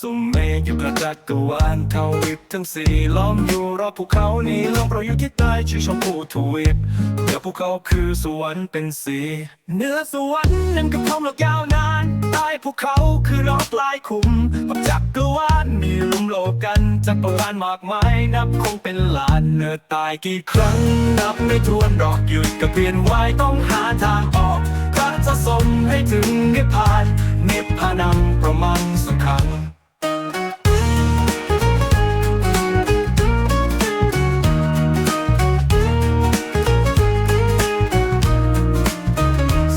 สุมเมฆอยู่กระจักรวาลเทวิปทั้งสี่ล้อมอยู่รอบภูเขานี้ล้อมเราอยู่ที่ใต้ชื่อชมพูทวีปเหนือภูเขาคือสวรรค์เป็นสีเหนือสวรรค์นั้นก็พร้อมโลกยาวนานใต้ภูเขาคือรอบปลายขุมกับจักรวาลมีลุมโลกกันจักรวาลมากมายนับคงเป็นล้านเหนือตายกี่ครั้งนับไม่ถ้วนหรอกหยุดกับเปลี่ยนวายต้องหาทางออกพระจะสมให้ถึงนิพพานนิพพานังประมัง สุขัง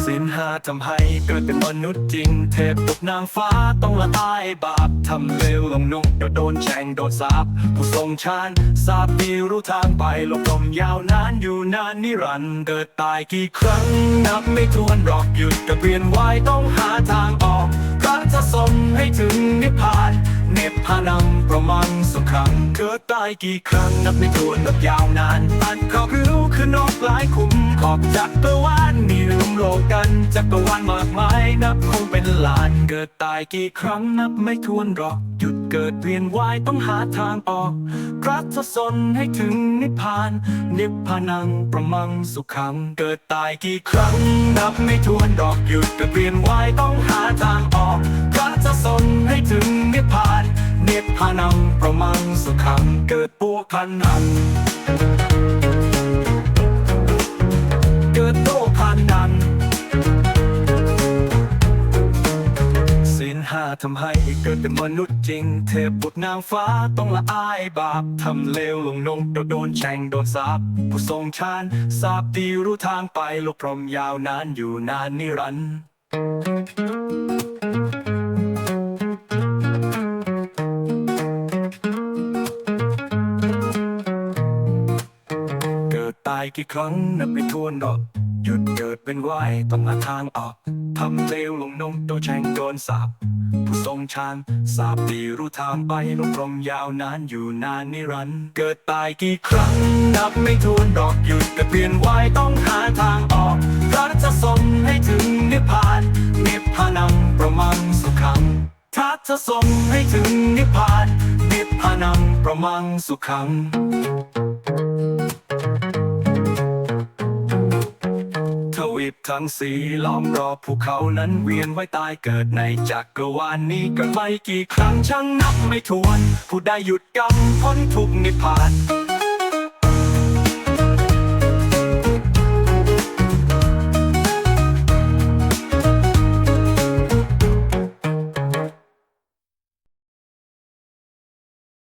สินหาทำให้เกิดเป็นมนุษย์จริง เทพตกนางฟ้าต้องละอายบาป ทำเลวลงนุ่งเดี๋ยวโดนแช่งโดนสาปผู้ทรงชาญทราบดีรู้ทางไปหลบลมยาวนานอยู่นานนิรันดร์เกิดตายกี่ครั้งนับไม่ถ้วนหรอกหยุดกับเวียนว่ายต้องหาทาง ออกพระจะทรงให้ถึงนิพพาน นิพพานังประมังสุขังเกิดตายกี่ครั้งนับไม่ถ้วนนับยาวนานอันขอบรู้คือนอกหลายขุมขอบจักรวาลมีรวมโลกกันจักรวาลมากมายนับคงเป็นล้าน เกิดตายกี่ครั้งนับไม่ถ้วนหรอก หยุดเกิดเวียนว่ายต้องหาทางออกพระจะสนให้ถึงนิพพาน นิพพานังประมังสุขังเกิดตายกี่ครั้งนับไม่ถ้วนดอกหยุดเกิดเวียนวายต้องหาทาง ถึงนิพพานนิพพานังประมังสุขังเกิดปัวพันนันเกิดโตพันนันศีลห้าทำให้เกิดเป็นมนุษย์จริง เทพบุตรนางฟ้าต้องละอายบาปทำเลวลงนงโดนแช่งโดนสาปผู้ทรงชาญทราบดีรู้ทางไปลบพรมยาวนานอยู่นานนิรันดร์ ตายกี่ครั้งนับไม่ถ้วนหรอกหยุดเกิดเป็นวายต้องหาทางออกทำเลวลงนงโดนแชงโดนสาปผู้ทรงชาญทราบดีรู้ทางไปลงพรมยาวนานอยู่นานนิรันด์เกิดตายกี่ครั้ง นับไม่ถ้วนดอกหยุดแต่เปลี่ยนวายต้องหาทางออกพระจะทรงให้ถึงนิพพาน นิพพานังประมังสุขังถ้าจะทรงให้ถึงนิพพาน นิพพานังประมังสุขัง วีปทั้งสี่ล้อมรอบภูเขานั้นเวียนไว้ตายเกิดในจักรวาลนี้ก็ไม่กี่ครั้งช่างนับไม่ถ้วน ผู้ได้หยุดกรรมพ้นทุกนิพพาน